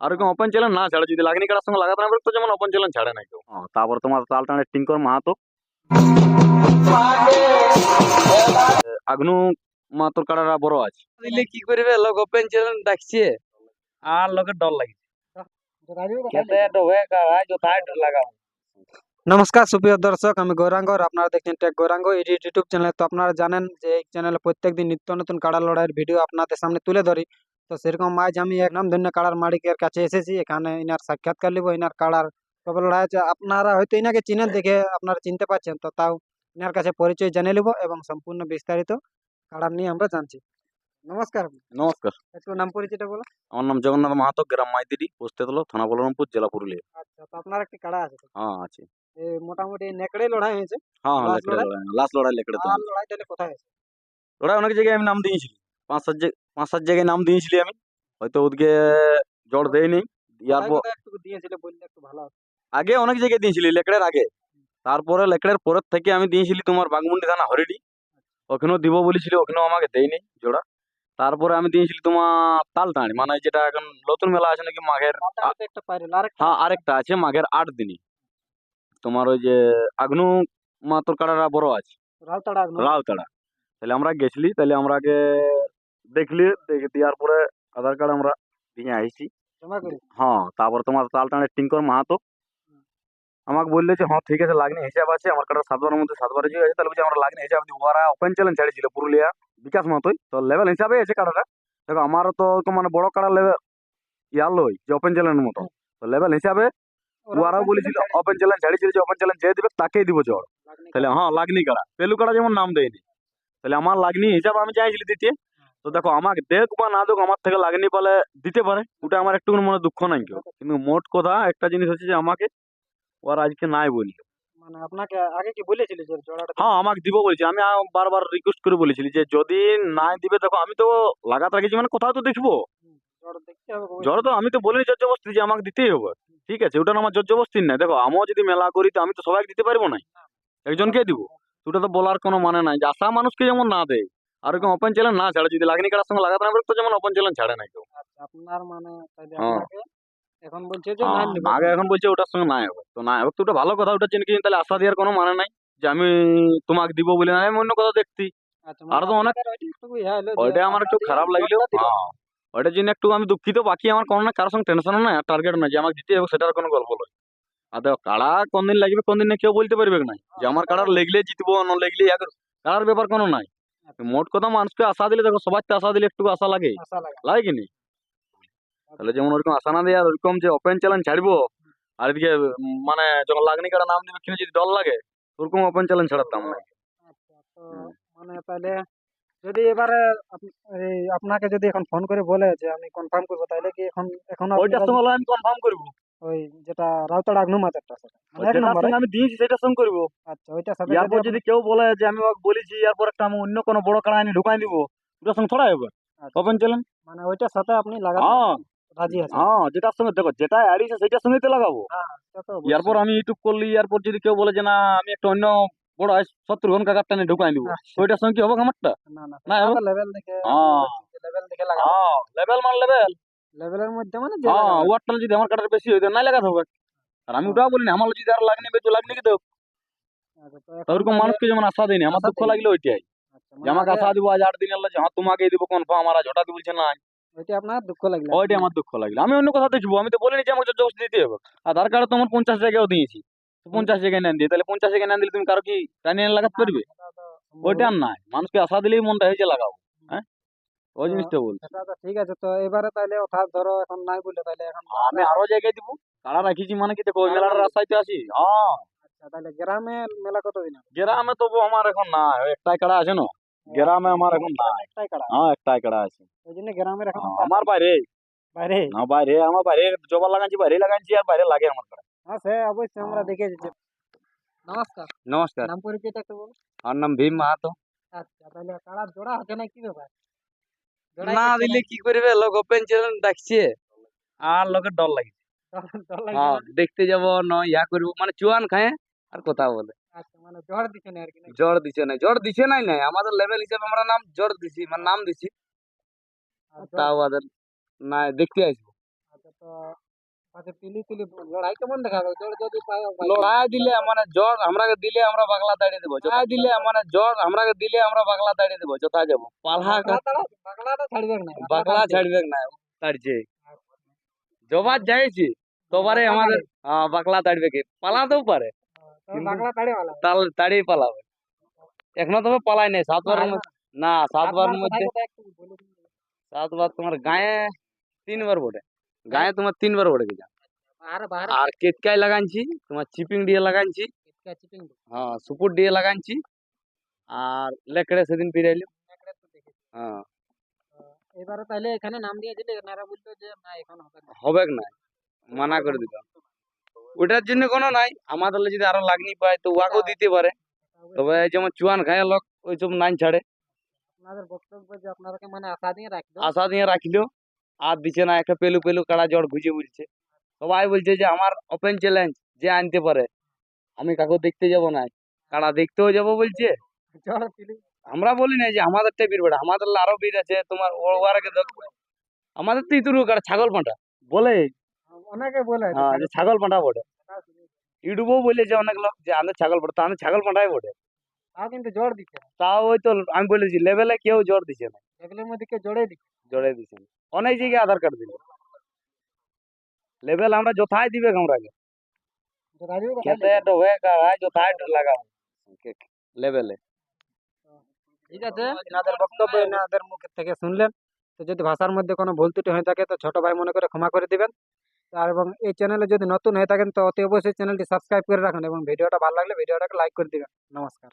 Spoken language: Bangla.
আর ওপেন চ্যালেঞ্জ না ছাড়ে যদি লাগনি কাটার সঙ্গে লাগাতে না পারে তো যেমন ওপেন চ্যালেঞ্জ ছাড়ে না কেউ। হ্যাঁ, তারপর তোমার তাল টানে টিঙ্কর মাহাতো। আগনু মাহাতোর কাড়ারা বড় আছে। দিলে কি করবে? লোক ওপেন চ্যালেঞ্জ ডাকছে। আর লোকের ডর লাগছে। খেতে ডবে কাড়ায় কোথায় লাগাবো নমস্কার সুপ্রিয় দর্শক আমি গৌরাঙ্গ আর আপনারা দেখছেন tech Gauranga edit YouTube channel তো আপনারা জানেন যে এই চ্যানেলে প্রত্যেকদিন নিত্য নতুন কাড়া লড়াইয়ের ভিডিও আপনাদের সামনে তুলে ধরি। তো সেরকম আজ আমি এক নাম ধন্য কাড়ার মালিকের কাছে এসেছি। এখানে ইনার সাক্ষাৎকার নিব ইনার কাড়ার কবে লড়াই আছে আপনারা হয়তো ইনাকে চিনেন দেখে আপনারা চিনতে পারছেন তো তাও ইনার কাছে পরিচয় জেনে নেব এবং সম্পূর্ণ বিস্তারিত কাড়ার নিয়ে আমরা জানছি। নমস্কার। নমস্কার। একটু নাম পরিচয়টা বলো। আমার নাম জগন্নাথ মাহাতো গ্রাম মাইতিডি পোস্তেতলো থানা বলরামপুর জেলা পুরুলিয়া। আচ্ছা তো আপনার একটি কাড়া আছে হ্যাঁ আছে। এই মোটামুটি নেকড়ে লড়াই হয়েছে। হ্যাঁ হ্যাঁ লড়াই? লাস্ট লড়াই লেকড়ে তো। লড়াই তাহলে কোথায় আছে লড়াই অনেক জায়গায় আমি নাম দিয়েছিলি পাঁচ সাত জায়গায় পাঁচ সাত জায়গায় নাম দিয়েছিলি আমি। হয়তো ওদিকে জড় দেয়নি। ইয়ার পর আগে অনেক জায়গায় দিয়েছিলি লেকড়ের আগে। তারপরে লেকড়ের পরের থেকে আমি দিয়েছিলি তোমার বাগমুন্ডি থানা হরিডি। ওখানেও দিব বলেছিল ওখানেও আমাকে দেয়নি জোড়া। তারপরে আমি দিয়েছিলি তোমার তালটাঁড়ি মানে যেটা এখন নতুন মেলা আছে নাকি মাঘের হ্যাঁ আরেকটা আছে মাঘের আট দিনই। তোমার ওই যে আগনু মাতর কাড়ারা বড় আছে। রাউতাড়া রাউতাড়া। তাহলে আমরা গেছিলি তাহলে আমরা আগে দেখলি দেখে দেওয়ার পরে আধার কার্ড আমরা দিয়ে আইছি। হ্যাঁ তারপর তোমার তালটানের টিঙ্কর মাহাতো। আমাকে বললে যে হ্যাঁ ঠিক আছে লাগনি হিসাব আছে আমার কাটার সাতবারের মধ্যে সাতবারে যে আছে তাহলে বলছি আমরা লাগনি হিসাব দিই ওরা ওপেন চ্যালেঞ্জ ছাড়িয়েছিল পুরুলিয়া বিকাশ মাহাতোই। তো লেভেল হিসাবে আছে কাটাটা দেখো আমারও তো মানে বড় কাটা লেভেল ইয়ার লই যে ওপেন চ্যালেঞ্জের মতো। তো লেভেল হিসাবে ওরাও বলেছিল ওপেন চ্যালেঞ্জ ছাড়িয়েছিল। যে ওপেন চ্যালেঞ্জ যে দিবে তাকেই দিব জড় তাহলে হ্যাঁ লাগনি কাড়া পেলু কাড়া যেমন নাম দেয়নি। তাহলে আমার লাগনি হিসাব আমি চাইছিলি দিতে। তো দেখো আমাকে দেখ বা না দেখ আমার থেকে লাগনি পালে দিতে পারে। ওটা আমার একটু মনে দুঃখ নাই কেউ। কিন্তু মোট কথা একটা জিনিস হচ্ছে যে আমাকে ওরা আজকে নাই বলল। মানে আপনাকে আগে কি বলেছিল যে জোড়াটা হ্যাঁ আমাকে দিব বলছি। আমি বারবার রিকোয়েস্ট করে বলেছিলি যে যদি নাই দিবে দেখো আমি তো লাগাত রেখেছি মানে কোথাও তো দেখব। জোড়া বলে। তো আমি তো বলিনি যে আমাকে দিতেই হবে। ঠিক আছে ওটা আমার দেখো আমিও যদি মেলা করি তো আমি তো সবাইকে দিতে পারব না। একজনকে দিব। ওটা তো বলার কোনো মানে নাই যে আসা মানুষকে যেমন না দেয়। আর ওরকম ওপেন চ্যালেঞ্জ না ছাড়ে যদি লাগনি কাটার সঙ্গে লাগাতে না পারে তো যেমন ওপেন চ্যালেঞ্জ ছাড়ে না কেউ। আচ্ছা, আপনার মানে হ্যাঁ। এখন বলছে যে হ্যাঁ, আগে এখন বলছে ওটার সঙ্গে নাই হবে। তো নাই হবে তো ওটা ভালো কথা ওটা চিনি কিন্তু তাহলে আশা দেওয়ার কোনো মানে নাই যে আমি তোমাকে দিব বলে না আমি অন্য কথা দেখতি আচ্ছা আর তো অনেক- ওইটা একটু ইয়া ওইটা আমার একটু খারাপ লাগল হ্যাঁ ওইটার জন্য একটু আমি দুঃখিত বাকি আমার কোনো না কারোর সঙ্গে টেনশনও নাই টার্গেট নাই যে আমাকে দিতে হবে সেটার কোনো গল্প নয়। আর দেখো কাড়া কোন দিন লাগবে কোনদিন না কেউ বলতে পারবে না যে আমার কাড়ার লেগলে জিতবো না লেগলে কাড়ার ব্যাপার কোনো নাই। মোট কথা মানুষকে আশা দিলে দেখো সবার তো আশা দিলে একটু আশা লাগে। আশা লাগে। কি নি? তাহলে যেমন ওরকম আশা না দেয় আর ওরকম যে ওপেন চ্যালেঞ্জ ছাড়বো আর এদিকে মানে যখন লাগনি কাড়া নাম দিবে কিনে যদি দল লাগে ওরকম ওপেন চ্যালেঞ্জ ছাড়ার দাম নাই আচ্ছা হুম। মানে তাহলে যদি এবারে আপনাকে যদি এখন ফোন করে বলে যে আমি কনফার্ম করব তাহলে কি এখন এখন ওইটার হলে আমি কনফার্ম করব। ওই যেটা রাউতাড়া আগ্নুমাত একটা সেটা মানে এক যেটার আমি দিয়েছি সেটার সঙ্গে করব। আচ্ছা ওইটার সাথে ইয়ারপর যদি কেউ বলে যে আমি ওকে বলেছি ইয়ারপর একটা আমি অন্য কোনো বড় কাড়া এনে ঢুকাই দিব ওটার সঙ্গে থোড়া হবে। আচ্ছা, ওপেন চ্যালেঞ্জ মানে ওইটার সাথে আপনি লাগাতে হ্যাঁ। রাজি আছেন? হ্যাঁ যেটার সঙ্গে দেখো যেটা অ্যাডিস সেটার সঙ্গেই তো লাগাবো। সেটা তো ইয়ারপর আমি ইউটিউব করলি ইয়ারপর যদি কেউ বলে যে না আমি একটা অন্য বড় সত্তর ঘণ্টা কাটটা নিয়ে ঢুকাই দিব আচ্ছা। ওইটার সঙ্গে কি হবে আমারটা না না না, লেভেল দেখে হ্যাঁ। লেভেল দেখে লাগাবো। হ্যাঁ লেভেল মান লেভেল লেভেলের মধ্যে মানে হ্যাঁ ওয়াটটা যদি আমার কাটার বেশি হইতো লাগাতে হবে। আর আমি ওটাও বলিনি আমার যদি আর লাগনি তো লাগনি কি আচ্ছা, তো তো ওরকম মানুষকে যেমন আশা দেয়নি আমার দুঃখ। লাগলে ওইটাই। আচ্ছা, মানে আমাকে আশা দিব আজ আট দিন আল্লাহ হ্যাঁ তোমাকেই দিব কনফার্ম আমার আজ হঠাৎ বলছে না ওইটা আপনার দুঃখ লাগল। আমার দুঃখ লাগল। আমি অন্য কথা দেখব আমি তো বলিনি যে আমাকে জবস দিতে হবে। আধার কার্ড তো আমার পঞ্চাশ জায়গাও দিয়েছি। পঞ্চাশ জায়গায় নেন দিয়ে তাহলে পঞ্চাশ জায়গায় নেন দিলে তুমি কারও কি টানিয়ে লাগাতে পারবে? ওইটা আর নাই। মানুষকে আশা দিলেই মনটা হয়েছে লাগাও। হ্যাঁ ওই জিনিসটা বলছি। সেটা তো ঠিক আছে। তো এবারে তাহলে অর্থাৎ ধরো এখন নাই বললে তাহলে এখন আমি আরও জায়গায় দিব। কারা রাখিছি মানে কি দেখো মেলার রাস্তায় তো আছি। হ্যাঁ আচ্ছা তাহলে গ্রামে মেলা কতদিন হবে? গ্রামে তবু আমার এখন নাই। একটাই কাড়া আছে না? গ্রামে আমার এখন নাই। একটাই কাড়া? হ্যাঁ একটাই কাড়া আছে। ওই জন্য গ্রামের এখন হ্যাঁ, আমার বাইরে। বাইরে? না বাইরে আমার বাইরে জবা লাগাচ্ছি বাইরে লাগাচ্ছি আর বাইরে লাগে আমার কাড়া। হ্যাঁ সে অবশ্যই আমরা দেখেছি যে নমস্কার। নমস্কার। নাম পরিচয়টা একটু বলুন। আমার নাম ভীম মাহাতো। আচ্ছা তাহলে কাড়ার জোড়া আছে না কি ব্যাপার? না দিলে কি করবে? লোক ওপেন চ্যালেঞ্জ ডাকছে। আর লোকের ডর লাগে। হ্যাঁ? দেখতে যাব ন ইয়া করব। মানে চুয়ান খায় আর কথা বলে। আচ্ছা মানে জ্বর দিছে না? জ্বর দিছে নাই নাই আমাদের লেভেল হিসাবে আমরা নাম জ্বর দিছি মানে নাম দিছি। তাও আদের না দেখতে আসব। আচ্ছা, তো আচ্ছা লড়াই দিলে মানে জ্বর আমরাকে দিলে আমরা বাগলা দাঁড়িয়ে দেবো। লড়াই দিলে মানে জ্বর আমরাকে দিলে আমরা বাগলা দাঁড়িয়ে দেবো। যথা যাব। পালহা বাংলাটা ছাড়বে না। বাগলা ছাড়বে না। তাড়ছে। জবার যাইছি। তোবারে আমাদের হ্যাঁ, বাগলা তাড়বে কি? পালাতেও পারে। বাংলা তাড়িয়ে পালাবে। এখনও তবে পালাই নাই। সাতবার না। সাতবার মধ্যে সাতবার তোমার গায়ে তিনবার বটে। গায়ে তোমার তিনবার বটে গেছে। আর কেতকাই লাগাইছি তোমার চিপিং দিয়ে লাগাইছি। চিপিং হ্যাঁ সুপুর দিয়ে লাগাইছি। আর লেকড়ে সেদিন ফিরাইলি হ্যাঁ। এবারে তাহলে এখানে নাম দিয়ে দিলে এনারা বলতো যে না এখন হবে না। না মানা করে দিল। ওটার জন্য কোনো নাই। আমাদের যদি আরও লাগনি পায় তো ওয়াকেও দিতে পারে। তবে এই যেমন চুয়ান খায় লোক ওইসব নাইন ছাড়ে। আপনাদের বক্তব্য যে আপনাদেরকে মানে আশা দিয়ে রাখবে আশা দিয়ে রাখিলো। আর দিচ্ছে না একটা পেলু পেলু কাড়া জ্বর ঘুষে বলছে সবাই বলছে যে আমার ওপেন চ্যালেঞ্জ যে আনতে পারে। আমি কাকু দেখতে যাব না। কাড়া দেখতেও যাব বলছে। আমরা বলি না যে আমাদেরটা বীর বেড়া। আমাদের আরও বীর আছে তোমার আমাদের তো ইতুরু কাড়া ছাগল পাঁটা বলে। অনেকে বলে হ্যাঁ যে ছাগল পাঁটা বটে। ইউটিউবেও বলেছে অনেক লোক যে আমাদের ছাগল পাঁটা তো আমাদের ছাগল পাঁটাই বটে। তাও কিন্তু জোর দিচ্ছে তাও ওই তো আমি বলেছি লেভেলে কেউ জ্বর দিছে না। এগুলোর মধ্যে কেউ জোরে দিচ্ছে জোরে দিছে না। অনেক জায়গায় আধার কার্ড দিল। লেভেল আমরা যথাই দিবে আমরাকে খেতে ডোবে কাড়া যথাই লাগাবো লেভেলে ঠিক আছে এনাদের বক্তব্য এনাদের মুখ থেকে শুনলেন। তো যদি ভাষার মধ্যে কোনো ভুল ত্রুটি হয়ে থাকে তো ছোট ভাই মনে করে ক্ষমা করে দিবেন। আর এবং এই চ্যানেলে যদি নতুন হয়ে থাকেন তো অতি অবশ্যই চ্যানেলটি সাবস্ক্রাইব করে রাখুন এবং ভিডিওটা ভালো লাগলে ভিডিওটাকে লাইক করে দিবেন। নমস্কার।